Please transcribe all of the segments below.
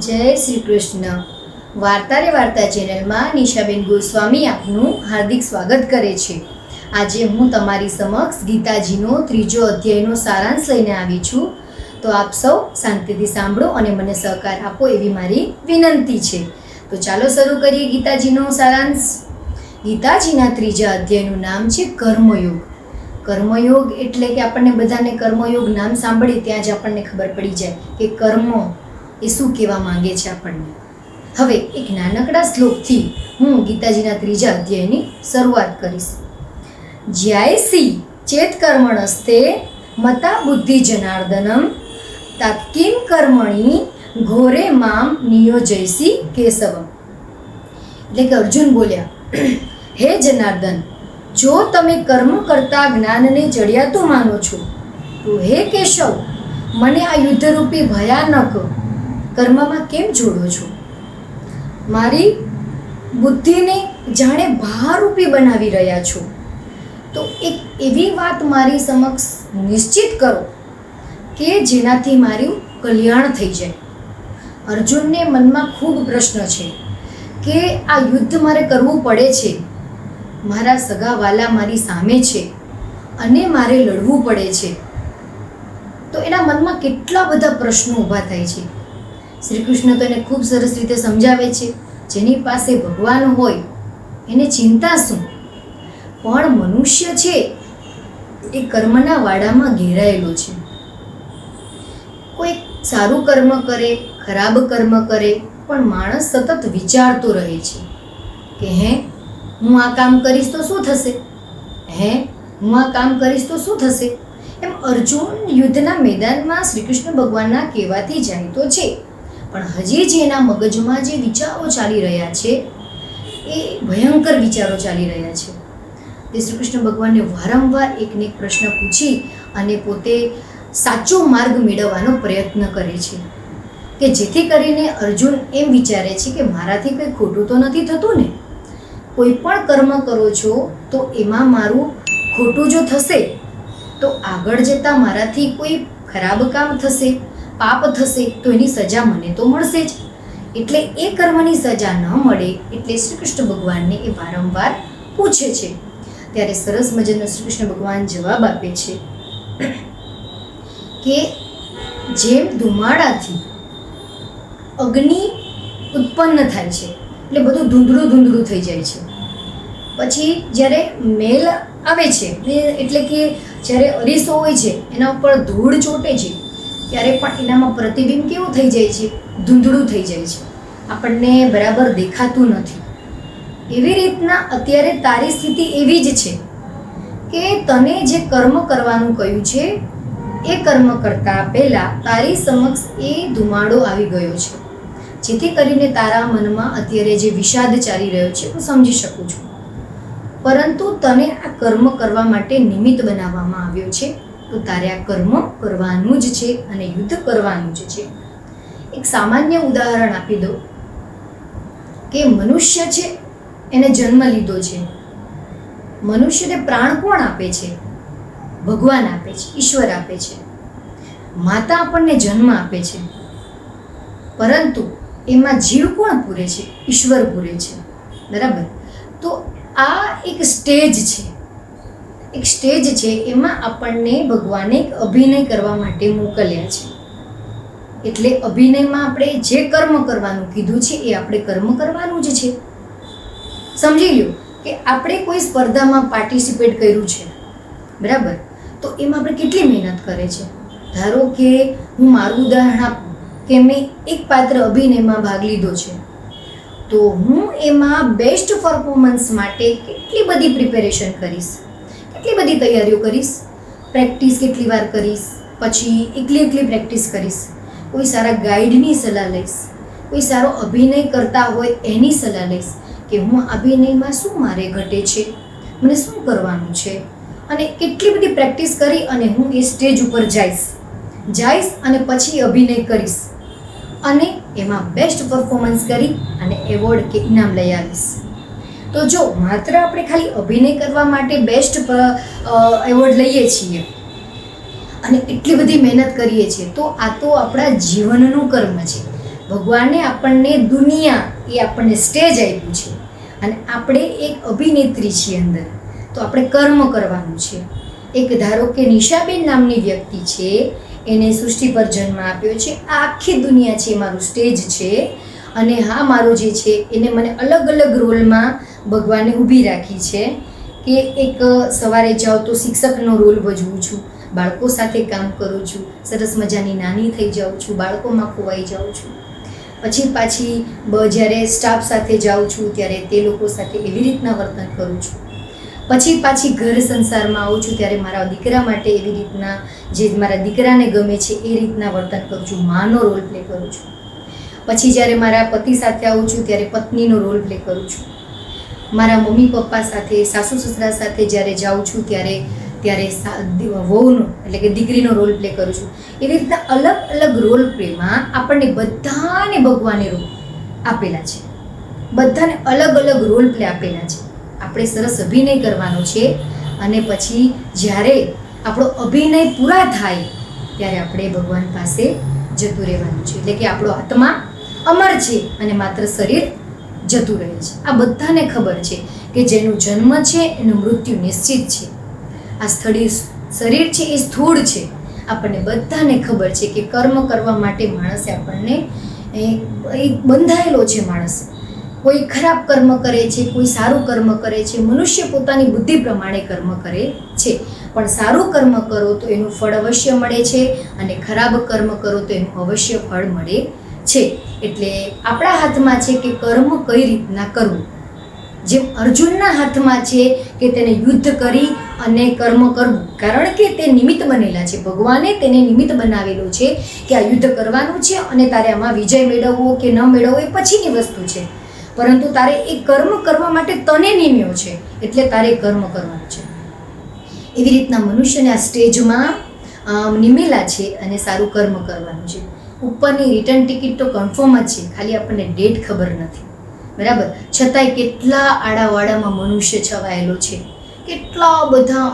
જય શ્રી કૃષ્ણ વાર્તા રે વાર્તા ચેનલમાં નિશાબેન ગોસ્વામી આપનું હાર્દિક સ્વાગત કરે છે. આજે હું તમારી સમક્ષ ગીતાજીનો ત્રીજો અધ્યાયનો સારાંશ લઈને આવી છું. તો આપ સૌ શાંતિથી સાંભળો અને મને સહકાર આપો એવી મારી વિનંતી છે. તો ચાલો શરૂ કરીએ ગીતાજીનો સારાંશ. ગીતાજીના ત્રીજા અધ્યાયનું નામ છે કર્મયોગ. કર્મયોગ એટલે કે આપણને બધાને કર્મયોગ નામ સાંભળીએ ત્યાં જ આપણને ખબર પડી જાય કે કર્મ એ શું કહેવા માંગે છે આપણને? હવે એક નાનકડા શ્લોકથી હું ગીતાજીના ત્રીજા અધ્યાયની શરૂઆત કરીશ. જ્યાય સી ચેત કર્મણસ્તે મતા બુદ્ધિ જનાર્દનમ તાત્કિમ કર્મણી ઘોરે મામ નિયોજયસી કેશવમ. એટલે કે અર્જુન બોલ્યા, હે જનાર્દન, જો તમે કર્મ કરતા જ્ઞાનને ચડિયાતું માનો છો, તો હે કેશવ, મને આ યુદ્ધરૂપી ભયાનક કર્મમાં કેમ જોડો છો? મારી બુદ્ધિને જાણે ભારરૂપી બનાવી રહ્યા છો. તો એક એવી વાત મારી સમક્ષ નિશ્ચિત કરો કે જેનાથી મારું કલ્યાણ થઈ જાય. અર્જુનને મનમાં ખૂબ પ્રશ્ન છે કે આ યુદ્ધ મારે કરવું પડે છે. મારા સગાવાલા મારી સામે છે અને મારે લડવું પડે છે. તો એના મનમાં કેટલા બધા પ્રશ્નો ઊભા થાય છે. શ્રી કૃષ્ણ તો એને ખૂબ સરસ રીતે સમજાવે છે. જેની પાસે ભગવાન હોય, એને ચિંતા શું? પણ મનુષ્ય છે, એ કર્મના વાડામાં ઘેરાયેલો છે. કોઈ સારું કર્મ કરે, ખરાબ કર્મ કરે, પણ માણસ સતત વિચારતો રહે છે. કે હે, હું આ કામ કરીશ તો શું થશે? હે, હું આ કામ કરીશ તો શું થશે? એમ અર્જુન યુદ્ધના મેદાનમાં શ્રી કૃષ્ણ ભગવાનના કહેવાથી જાય તો છે. પણ હજી જે એના મગજમાં જે વિચારો ચાલી રહ્યા છે, એ ભયંકર વિચારો ચાલી રહ્યા છે. તે શ્રી કૃષ્ણ ભગવાનને વારંવાર એકને એક પ્રશ્ન પૂછી અને પોતે સાચો માર્ગ મેળવવાનો પ્રયત્ન કરે છે. કે જેથી કરીને અર્જુન એમ વિચારે છે કે મારાથી કંઈ ખોટું તો નથી થતું ને? કોઈ પણ કર્મ કરો છો, તો એમાં મારું ખોટું જો થશે, તો આગળ જતાં મારાથી કોઈ ખરાબ કામ થશે. પાપ થશે તો એની સજા મને તો મળશે જ. એટલે એ કર્મની સજા ન મળે એટલે શ્રી કૃષ્ણ ભગવાનને એ વારંવાર પૂછે છે. ત્યારે સરસ મજાનો શ્રી કૃષ્ણ ભગવાન જવાબ આપે છે કે જેમ ધુમાડાથી અગ્નિ ઉત્પન્ન થાય છે, એટલે બધું ધૂંધળું ધૂંધળું થઈ જાય છે. પછી જ્યારે મેલ આવે છે એટલે કે જ્યારે અરીસો હોય છે, એના ઉપર ધૂળ ચોટે છે ત્યારે પણ એનામાં પ્રતિબિંબ કેવું થઈ જાય છે? ધૂંધળું થઈ જાય છે. આપણને બરાબર દેખાતું નથી. એવી રીતના અત્યારે તારી સ્થિતિ એવી જ છે કે તને જે કર્મ કરવાનું કહ્યું છે, એ કર્મ કરતાં પહેલાં તારી સમક્ષ એ ધુમાડો આવી ગયો છે. જેથી કરીને તારા મનમાં અત્યારે જે વિષાદ ચાલી રહ્યો છે, હું સમજી શકું છું. પરંતુ તને આ કર્મ કરવા માટે નિમિત્ત બનાવવામાં આવ્યો છે. તો તારે આ કર્મ કરવાનું જ છે અને યુદ્ધ કરવાનું જ છે. એક સામાન્ય ઉદાહરણ આપી દો કે મનુષ્ય છે, એને જન્મ લીધો છે. મનુષ્યને પ્રાણ કોણ આપે છે? ભગવાન આપે છે, ઈશ્વર આપે છે. માતા આપણને જન્મ આપે છે. પરંતુ એમાં જીવ કોણ પૂરે છે? ઈશ્વર પૂરે છે. બરાબર? તો આ એક સ્ટેજ છે. એક સ્ટેજ છે, એમાં આપણને ભગવાને એક અભિનય કરવા માટે મોકલ્યા છે. એટલે અભિનયમાં આપણે જે કર્મ કરવાનું કીધું છે, એ આપણે કર્મ કરવાનું જ છે. સમજી લ્યો કે આપણે કોઈ સ્પર્ધામાં પાર્ટિસિપેટ કર્યું છે, બરાબર? તો એમાં આપણે કેટલી મહેનત કરે છે? ધારો કે હું મારું ઉદાહરણ આપું કે મેં એક પાત્ર અભિનયમાં ભાગ લીધો છે. તો હું એમાં બેસ્ટ પરફોર્મન્સ માટે કેટલી બધી પ્રિપેરેશન કરીશ? કેટલી બધી તૈયારીઓ કરીશ? પ્રેક્ટિસ કેટલી વાર કરીશ? પછી એકલી એકલી પ્રેક્ટિસ કરીશ. કોઈ સારા ગાઈડની સલાહ લઈશ. કોઈ સારો અભિનય કરતા હોય એની સલાહ લઈશ કે હું અભિનયમાં શું મારે ઘટે છે? મને શું કરવાનું છે? અને કેટલી બધી પ્રેક્ટિસ કરી અને હું એ સ્ટેજ ઉપર જઈશ. જઈશ અને પછી અભિનય કરીશ. અને એમાં બેસ્ટ પરફોર્મન્સ કરી અને એવોર્ડ કે ઇનામ લઈ આવીશ. તો જો માત્ર આપણે ખાલી અભિનય કરવા માટે બેસ્ટ એવોર્ડ લઈએ છીએ અને એટલી બધી મહેનત કરીએ છીએ, તો આ તો આપણા જીવનનું કર્મ છે. ભગવાને આપણને દુનિયા એ આપણને સ્ટેજ આપ્યું છે અને આપણે એક અભિનેત્રી છીએ અંદર. તો આપણે કર્મ કરવાનું છે. એક ધારો કે નિશાબેન નામની વ્યક્તિ છે, એને સૃષ્ટિ પર જન્મ આપ્યો છે. આ આખી દુનિયા છે મારું સ્ટેજ છે. અને હા, મારો જે છે, એને મને અલગ અલગ રોલમાં ભગવાને ઊભી રાખી છે કે એક સવારે જાઓ તો શિક્ષકનો રોલ ભજવું છું, બાળકો સાથે કામ કરું છું, સરસ મજાની નાની થઈ જાઉં છું, બાળકોમાં ખોવાઈ જાઉં છું. પછી પાછી જ્યારે સ્ટાફ સાથે જાઉં છું, ત્યારે તે લોકો સાથે એવી રીતના વર્તન કરું છું. પછી પાછી ઘર સંસારમાં આવું છું, ત્યારે મારા દીકરા માટે એવી રીતના, જે મારા દીકરાને ગમે છે, એ રીતના વર્તન કરું છું, માનો રોલ પ્લે કરું છું. પછી જ્યારે મારા પતિ સાથે આવું છું, ત્યારે પત્નીનો રોલ પ્લે કરું છું. મારા મમ્મી પપ્પા સાથે, સાસુ સસરા સાથે જ્યારે જાઉં છું ત્યારે ત્યારે વહુનો એટલે કે દીકરીનો રોલ પ્લે કરું છું. એવી રીતના અલગ અલગ રોલ પ્લેમાં આપણને બધાને ભગવાને રોલ આપેલા છે. બધાને અલગ અલગ રોલ પ્લે આપેલા છે. આપણે સરસ અભિનય કરવાનો છે અને પછી જ્યારે આપણો અભિનય પૂરા થાય ત્યારે આપણે ભગવાન પાસે જતું રહેવાનું છે. એટલે કે આપણો આત્મા અમર છે અને માત્ર શરીર જતું રહે છે. આ બધાને ખબર છે કે જેનું જન્મ છે, એનું મૃત્યુ નિશ્ચિત છે. આ સ્થળી શરીર છે, એ સ્થૂળ છે. આપણને બધાને ખબર છે કે કર્મ કરવા માટે માણસે આપણને, એ બંધાયેલો છે માણસ. કોઈ ખરાબ કર્મ કરે છે, કોઈ સારું કર્મ કરે છે, મનુષ્ય પોતાની બુદ્ધિ પ્રમાણે કર્મ કરે છે. પણ સારું કર્મ કરો તો એનું ફળ અવશ્ય મળે છે અને ખરાબ કર્મ કરો તો એનું અવશ્ય ફળ મળે છે. એટલે આપણા હાથમાં છે કે કર્મ કઈ રીતના કરવું? જેમ અર્જુનના હાથમાં છે કે તેને યુદ્ધ કરી અને કર્મ કરવું. કારણ કે તે નિમિત્ત બનેલા છે. ભગવાને તેને નિમિત્ત બનાવેલું છે કે આ યુદ્ધ કરવાનું છે અને તારે આમાં વિજય મેળવવો કે ન મેળવવો એ પછીની વસ્તુ છે. પરંતુ તારે એ કર્મ કરવા માટે તને નિમ્યો છે. એટલે તારે કર્મ કરવાનું છે. એવી રીતના મનુષ્યને આ સ્ટેજમાં નિમેલા છે અને સારું કર્મ કરવાનું છે. ઉપરની રિટર્ન ટિકિટ તો કન્ફર્મ જ છે. ખાલી આપણને ડેટ ખબર નથી. બરાબર? છતાંય કેટલા આડાવાડામાં મનુષ્ય છવાયેલો છે. કેટલા બધા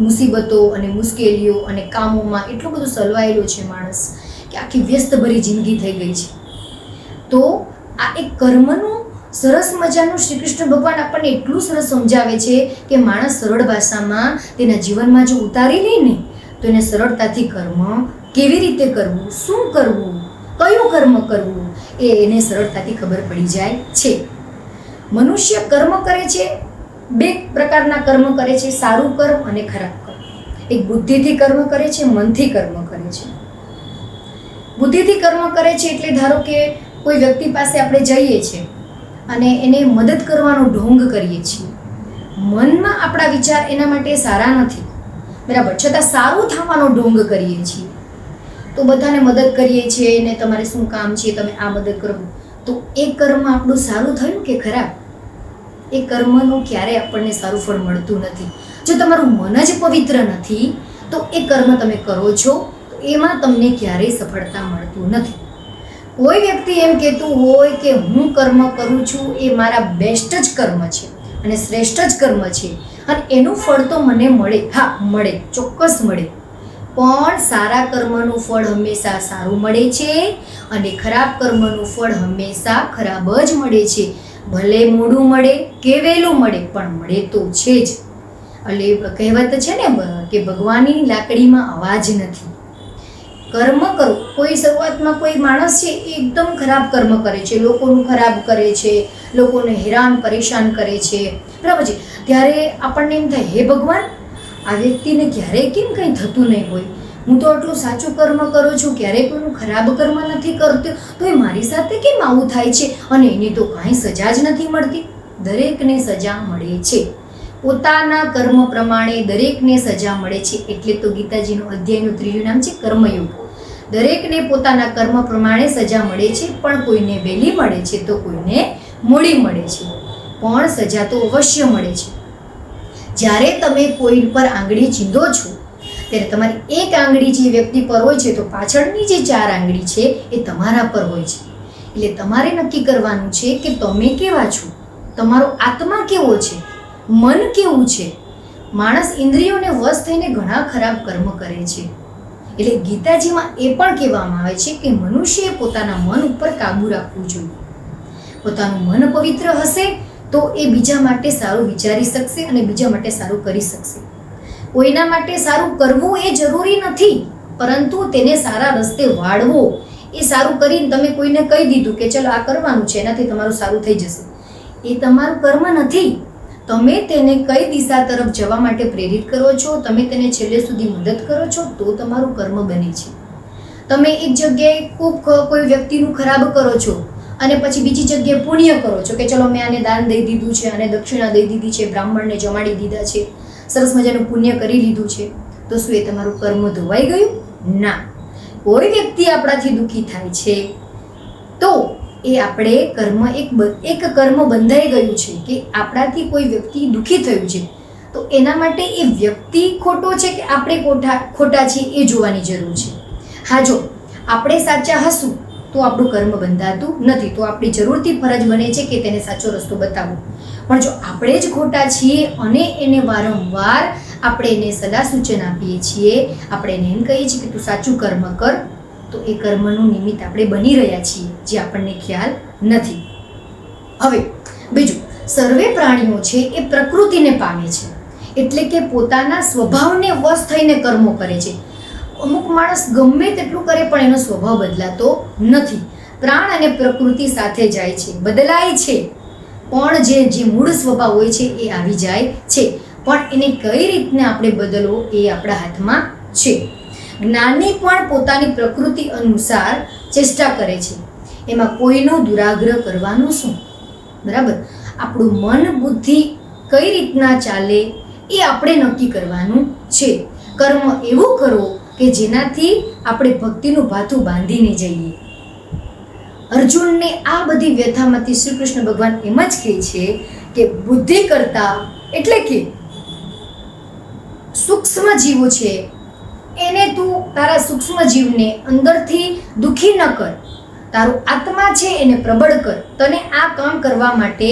મુસીબતો અને મુશ્કેલીઓ અને કામોમાં એટલો બધો સલવાયેલો છે માણસ કે આખી વ્યસ્તભરી જિંદગી થઈ ગઈ છે. તો આ એક કર્મનું સરસ મજાનું શ્રી કૃષ્ણ ભગવાન આપણને એટલું સરસ સમજાવે છે કે માણસ સરળ ભાષામાં તેના જીવનમાં જો ઉતારી લે ને, તો એને સરળતાથી કર્મ કેવી રીતે કરવું, શું કરવું, કયું કર્મ કરવું, એ એને સરળતાથી ખબર પડી જાય છે. મનુષ્ય કર્મ કરે છે, બે પ્રકારના કર્મ કરે છે, સારું કર્મ અને ખરાબ કર્મ. એક બુદ્ધિથી કર્મ કરે છે, મનથી કર્મ કરે છે. બુદ્ધિથી કર્મ કરે છે એટલે ધારો કે કોઈ વ્યક્તિ પાસે આપણે જઈએ છીએ અને એને મદદ કરવાનો ઢોંગ કરીએ છીએ. મનમાં આપણા વિચાર એના માટે સારા નથી. બરાબર? છતાં સારું થવાનો ઢોંગ કરીએ છીએ. તો બધાને મદદ કરીએ છીએ ને તમારે શું કામ છે તમે આ મદદ કરો. તો એ કર્મ આપણું સારું થયું કે ખરાબ? એ કર્મનું ક્યારેય આપણને સારું ફળ મળતું નથી. જો તમારું મન જ પવિત્ર નથી, તો એ કર્મ તમે કરો છો, તો એમાં તમને ક્યારેય સફળતા મળતું નથી. કોઈ વ્યક્તિ એમ કહેતું હોય કે હું કર્મ કરું છું, એ મારા બેસ્ટ જ કર્મ છે અને શ્રેષ્ઠ જ કર્મ છે અને એનું ફળ તો મને મળે. હા, મળે, ચોક્કસ મળે. પણ સારા કર્મનું ફળ હંમેશા સારું મળે છે અને ખરાબ કર્મનું ફળ હંમેશા ખરાબ જ મળે છે. ભલે મોડું મળે કે વહેલું મળે, પણ મળે તો છે જ. એટલે કહેવત છે ને કે ભગવાનની લાકડીમાં અવાજ નથી. કર્મ કરો. કોઈ શરૂઆતમાં કોઈ માણસ છે, એ એકદમ ખરાબ કર્મ કરે છે. લોકોનું ખરાબ કરે છે, લોકોને હેરાન, પરેશાન કરે છે. બરાબર છે? ત્યારે આપણને એમ થાય, હે ભગવાન આ વ્યક્તિને ક્યારેય કેમ કંઈ થતું નહીં હોય? હું તો આટલું સાચું કર્મ કરું છું, ક્યારેય કોઈનું ખરાબ કર્મ નથી કરતો, તો એ મારી સાથે કેમ આવું થાય છે? અને એની તો કાંઈ સજા જ નથી મળતી. દરેકને સજા મળે છે. પોતાના કર્મ પ્રમાણે દરેકને સજા મળે છે. એટલે તો ગીતાજીનું અધ્યાયનું ત્રીજું નામ છે કર્મયોગ. દરેકને પોતાના કર્મ પ્રમાણે સજા મળે છે, પણ કોઈને વહેલી મળે છે તો કોઈને મોડી મળે છે. પણ સજા તો અવશ્ય મળે છે. જ્યારે તમે કોઈ પર આંગળી ચીંધો છો, ત્યારે તમારી એક આંગળી જે વ્યક્તિ પર હોય છે, તો પાછળની જે ચાર આંગળી છે, એ તમારા પર હોય છે. એટલે તમારે નક્કી કરવાનું છે કે તમે કેવા છો? તમારો આત્મા કેવો છે? મન કેવું છે? માણસ ઇન્દ્રિયોને વશ થઈને ઘણા ખરાબ કર્મ કરે છે. એટલે ગીતાજીમાં એ પણ કહેવામાં આવે છે કે મનુષ્યએ પોતાના મન ઉપર કાબુ રાખવું જોઈએ. પોતાનું મન પવિત્ર હશે તો એ બીજા માટે સારું વિચારી શકશે અને બીજા માટે સારું કરી શકશે. કોઈના માટે સારું કરવું એ જરૂરી નથી, પરંતુ તેને સારા રસ્તે વાળવો એ સારું કરીને તમે કોઈને કહી દીધું કે ચલો આ કરવાનું છે, એનાથી તમારું સારું થઈ જશે. એ તમારું કર્મ નથી. તમે તેને કઈ દિશા તરફ જવા માટે પ્રેરિત કરો છો, તમે તેને છેલ્લે સુધી મદદ કરો છો, તો તમારું કર્મ બને છે. તમે એક જગ્યાએ ખૂબ કોઈ વ્યક્તિનું ખરાબ કરો છો અને પછી બીજી જગ્યાએ પુણ્ય કરો. છો કે ચલો મેં આને દાન દઈ દીધું છે આને દક્ષિણા દઈ દીધી છે, બ્રાહ્મણને જમાડી દીધા છે, સરસ મજાનું પુણ્ય કરી લીધું છે. તો શું એ તમારું કર્મ ધોવાઈ ગયું? ના. કોઈ વ્યક્તિ આપણાથી દુઃખી થાય છે, તો એ આપણે કર્મ એક એક કર્મ બંધાઈ ગયું છે કે આપણાથી કોઈ વ્યક્તિ દુઃખી થયું છે. તો એના માટે એ વ્યક્તિ ખોટો છે કે આપણે ખોટા ખોટા છીએ એ જોવાની જરૂર છે. હા, જો, આપણે સાચા હશું તો આપણું કર્મ બંધાતું નથી. તો આપણી જરૂરથી ફરજ બને છે કે તેને સાચો રસ્તો બતાવવો. પણ જો આપણે જ ખોટા છીએ અને એને વારંવાર આપણે એને સલાહ સૂચન આપીએ છીએ, આપણે એને એમ કહીએ છીએ કે તું સાચું કર્મ કર, તો એ કર્મનું નિમિત્ત આપણે બની રહ્યા છીએ, જે આપણને ખ્યાલ નથી. હવે, બીજું, સર્વે પ્રાણીઓ છે એ પ્રકૃતિને પામે છે. એટલે કે પોતાના સ્વભાવને વશ થઈને કર્મો કરે છે. અમુક માણસ ગમે તેટલું કરે પણ એનો સ્વભાવ બદલાતો નથી. પ્રાણ અને પ્રકૃતિ સાથે જાય છે, બદલાય છે. પણ જે જે મૂળ સ્વભાવ હોય છે એ આવી જાય છે. પણ એને કઈ રીતને આપણે બદલવો એ આપણા હાથમાં છે. જ્ઞાની પણ પોતાની પ્રકૃતિ અનુસાર ચેષ્ટા કરે છે. એમાં કોઈનો દુરાગ્રહ કરવાનું શું? બરાબર. આપણું મન બુદ્ધિ કઈ રીતના ચાલે એ આપણે નક્કી કરવાનું છે. કર્મ એવું કરો કે જેનાથી આપણે ભક્તિનું ભાથું બાંધીને જઈએ. અર્જુનને આ બધી વ્યથામાંથી શ્રી કૃષ્ણ ભગવાન એમ જ કહે છે કે બુદ્ધિ કરતા એટલે કે સૂક્ષ્મ જીવો છે, એને તું તારા સૂક્ષ્મ જીવને અંદરથી દુખી ન કર. તારું આત્મા છે એને પ્રબળ કર. તને આ કામ કરવા માટે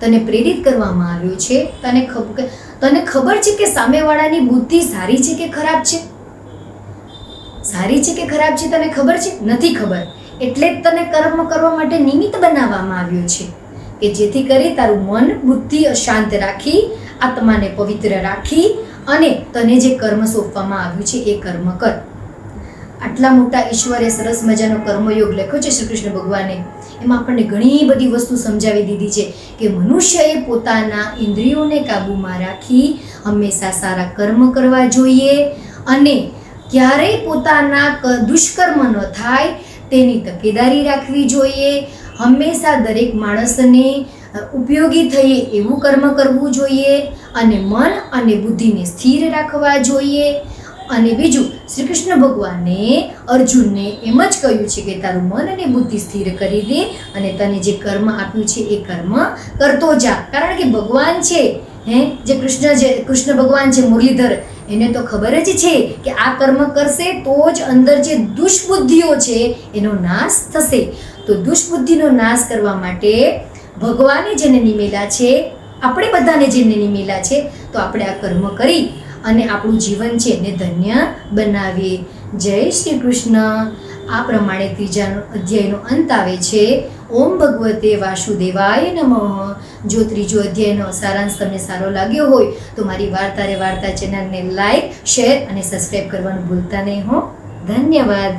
તને પ્રેરિત કરવામાં આવ્યો છે. તને ખબર તને ખબર છે કે સામેવાળાની બુદ્ધિ સારી છે કે ખરાબ છે? સારી છે કે ખરાબ છે તને ખબર છે? નથી ખબર. એટલે જ તને કર્મ કરવા માટે નિમિત્ત બનાવવામાં આવ્યો છે કે જેથી કરી તારું મન બુદ્ધિ અશાંત રાખી, આત્માને પવિત્ર રાખી અને તને જે કર્મ સોંપવામાં આવ્યું છે એ કર્મ કર. આટલા મોટા ઈશ્વરે સરસ મજાનો કર્મયોગ લખ્યો છે શ્રી કૃષ્ણ ભગવાને. એમાં આપણને ઘણી બધી વસ્તુ સમજાવી દીધી છે કે મનુષ્યએ પોતાના ઇન્દ્રિયોને કાબૂમાં રાખી હંમેશા સારા કર્મ કરવા જોઈએ અને ક્યારેય પોતાના દુષ્કર્મ ન થાય, તેની તકેદારી રાખવી જોઈએ. હંમેશા દરેક માણસને ઉપયોગી થઈએ એવું કર્મ કરવું જોઈએ અને મન અને બુદ્ધિને સ્થિર રાખવા જોઈએ. અને બીજું શ્રી કૃષ્ણ ભગવાને અર્જુનને એમ જ કહ્યું છે કે તારું મન અને બુદ્ધિ સ્થિર કરી દે અને તને જે કર્મ આપ્યું છે એ કર્મ કરતો જા. કારણ કે ભગવાન છે, હે? જે કૃષ્ણ જે, કૃષ્ણ ભગવાન છે, મુરલીધર એને તો ખબર જ છે કે આ કર્મ કરશે તો જ અંદર જે દુષ્બુદ્ધિઓ છે એનો નાશ થશે. તો દુષ્બુદ્ધિનો નાશ કરવા માટે ભગવાને જેને નિમેલા છે, આપણે બધાને જેને નિમેલા છે, તો આપણે આ કર્મ કરી અને આપણું જીવન છે એને ધન્ય બનાવીએ. જય શ્રી કૃષ્ણ. આ પ્રમાણે ત્રીજાનો અધ્યાયનો અંત આવે છે. ઓમ ભગવતે વાસુદેવાય નમઃ. જો ત્રીજો અધ્યાયનો સારાંશ તમને સારો લાગ્યો હોય, તો મારી વાર્તા રે વાર્તા ચેનલને લાઈક, શેર અને સબસ્ક્રાઈબ કરવાનું ભૂલતા નહીં હો. ધન્યવાદ.